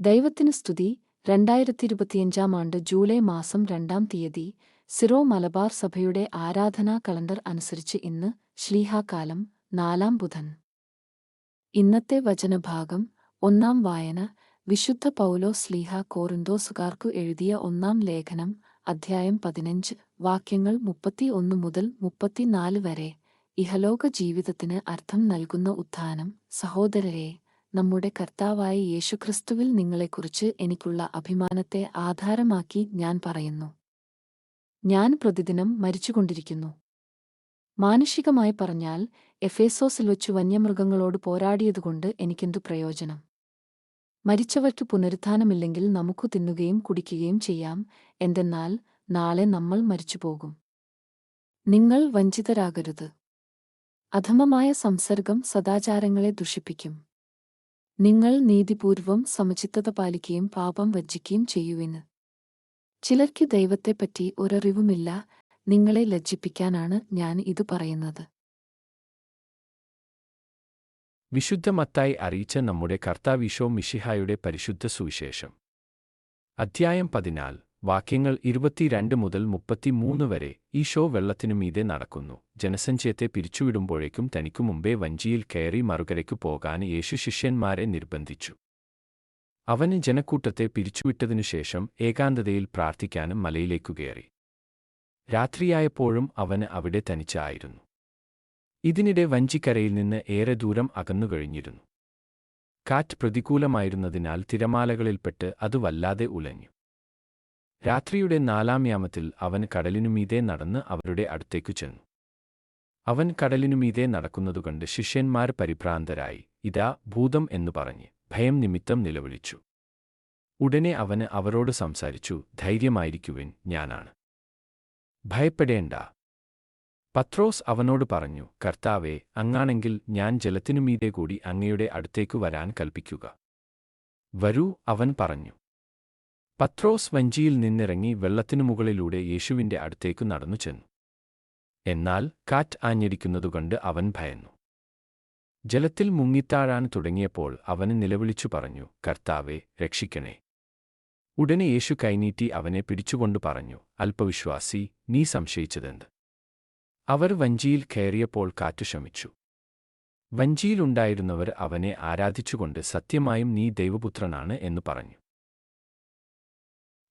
ദൈവത്തിന് സ്തുതി. രണ്ടായിരത്തി ഇരുപത്തിയഞ്ചാം ആണ്ട് ജൂലൈ മാസം രണ്ടാം തീയതി സിറോ മലബാർ സഭയുടെ ആരാധനാ കലണ്ടർ അനുസരിച്ച് ഇന്ന് ശ്ലീഹാകാലം നാലാം ബുധൻ. ഇന്നത്തെ വചനഭാഗം ഒന്നാം വായന വിശുദ്ധ പൗലോ സ്ലീഹ കോറിന്തോസുകാർക്കു എഴുതിയ ഒന്നാം ലേഖനം അധ്യായം പതിനഞ്ച് വാക്യങ്ങൾ മുപ്പത്തിയൊന്ന് മുതൽ മുപ്പത്തിനാല് വരെ. ഇഹലോക ജീവിതത്തിന് അർത്ഥം നൽകുന്ന ഉത്ഥാനം സഹോദരരെ നമ്മുടെ കർത്താവായ യേശുക്രിസ്തുവിൽ നിങ്ങളെക്കുറിച്ച് എനിക്കുള്ള അഭിമാനത്തെ ആധാരമാക്കി ഞാൻ പറയുന്നു. ഞാൻ പ്രതിദിനം മരിച്ചുകൊണ്ടിരിക്കുന്നു. മാനുഷികമായി പറഞ്ഞാൽ എഫേസോസിൽ വച്ചു വന്യമൃഗങ്ങളോട് പോരാടിയതുകൊണ്ട് എനിക്കെന്തു പ്രയോജനം? മരിച്ചവർക്ക് പുനരുത്ഥാനമില്ലെങ്കിൽ നമുക്കു തിന്നുകയും കുടിക്കുകയും ചെയ്യാം എന്തെന്നാൽ നാളെ നമ്മൾ മരിച്ചുപോകും. നിങ്ങൾ വഞ്ചിതരാകരുത്. അധമമായ സംസർഗം സദാചാരങ്ങളെ ദുഷിപ്പിക്കും. നിങ്ങൾ നീതിപൂർവം സമചിത്തത പാലിക്കുകയും പാപം വജ്ജിക്കുകയും ചെയ്യുവിന്. ചിലർക്ക് ദൈവത്തെപ്പറ്റി ഒരറിവുമില്ല നിങ്ങളെ ലജ്ജിപ്പിക്കാനാണ് ഞാൻ ഇത് പറയുന്നത്. വിശുദ്ധ മത്തായി അറിയിച്ച നമ്മുടെ കർത്താവിശോ മിഷിഹായുടെ പരിശുദ്ധ സുവിശേഷം. അധ്യായം പതിനാല്. വാക്യങ്ങൾ ഇരുപത്തിരണ്ട് മുതൽ മുപ്പത്തിമൂന്ന് വരെ ഈ ഷോ വെള്ളത്തിനു മീതെ നടക്കുന്നു. ജനസഞ്ചയത്തെ പിരിച്ചുവിടുമ്പോഴേക്കും തനിക്കു മുമ്പേ വഞ്ചിയിൽ കയറി മറുകരയ്ക്കു പോകാൻ യേശു ശിഷ്യന്മാരെ നിർബന്ധിച്ചു. അവന് ജനക്കൂട്ടത്തെ പിരിച്ചുവിട്ടതിനുശേഷം ഏകാന്തതയിൽ പ്രാർത്ഥിക്കാനും മലയിലേക്കു കയറി. രാത്രിയായപ്പോഴും അവന് അവിടെ തനിച്ചായിരുന്നു. ഇതിനിടെ വഞ്ചിക്കരയിൽ നിന്ന് ഏറെ ദൂരം അകന്നുകഴിഞ്ഞിരുന്നു കാറ്റ് പ്രതികൂലമായിരുന്നതിനാൽ തിരമാലകളിൽപ്പെട്ട് അത് വല്ലാതെ ഉലഞ്ഞു. രാത്രിയുടെ നാലാം യാമത്തിൽ അവൻ കടലിനുമീതെ നടന്ന് അവരുടെ അടുത്തേക്കു ചെന്നു. അവൻ കടലിനുമീതെ നടക്കുന്നതുകണ്ട് ശിഷ്യന്മാർ പരിഭ്രാന്തരായി ഇതാ ഭൂതം എന്നു പറഞ്ഞ് ഭയം നിമിത്തം നിലവിളിച്ചു. ഉടനെ അവന് അവരോട് സംസാരിച്ചു ധൈര്യമായിരിക്കുവിൻ ഞാനാണ്. ഭയപ്പെടേണ്ട. പത്രോസ് അവനോട് പറഞ്ഞു കർത്താവെ അങ്ങാണെങ്കിൽ ഞാൻ ജലത്തിനുമീതെ കൂടി അങ്ങയുടെ അടുത്തേക്കു വരാൻ കൽപ്പിക്കുക. വരൂ അവൻ പറഞ്ഞു. പത്രോസ് വഞ്ചിയിൽ നിന്നിറങ്ങി വെള്ളത്തിനു മുകളിലൂടെ യേശുവിന്റെ അടുത്തേക്ക് നടന്നു ചെന്നു. എന്നാൽ കാറ്റ് ആഞ്ഞടിക്കുന്നതുകൊണ്ട് അവൻ ഭയന്നു. ജലത്തിൽ മുങ്ങിത്താഴാൻ തുടങ്ങിയപ്പോൾ അവന് നിലവിളിച്ചു പറഞ്ഞു കർത്താവെ രക്ഷിക്കണേ. ഉടനെ യേശു കൈനീട്ടി അവനെ പിടിച്ചുകൊണ്ടു പറഞ്ഞു അല്പവിശ്വാസി നീ സംശയിച്ചതെന്ത്? അവർ വഞ്ചിയിൽ കയറിയപ്പോൾ കാറ്റു ശമിച്ചു. വഞ്ചിയിലുണ്ടായിരുന്നവർ അവനെ ആരാധിച്ചുകൊണ്ട് സത്യമായും നീ ദൈവപുത്രനാണ് എന്ന് പറഞ്ഞു.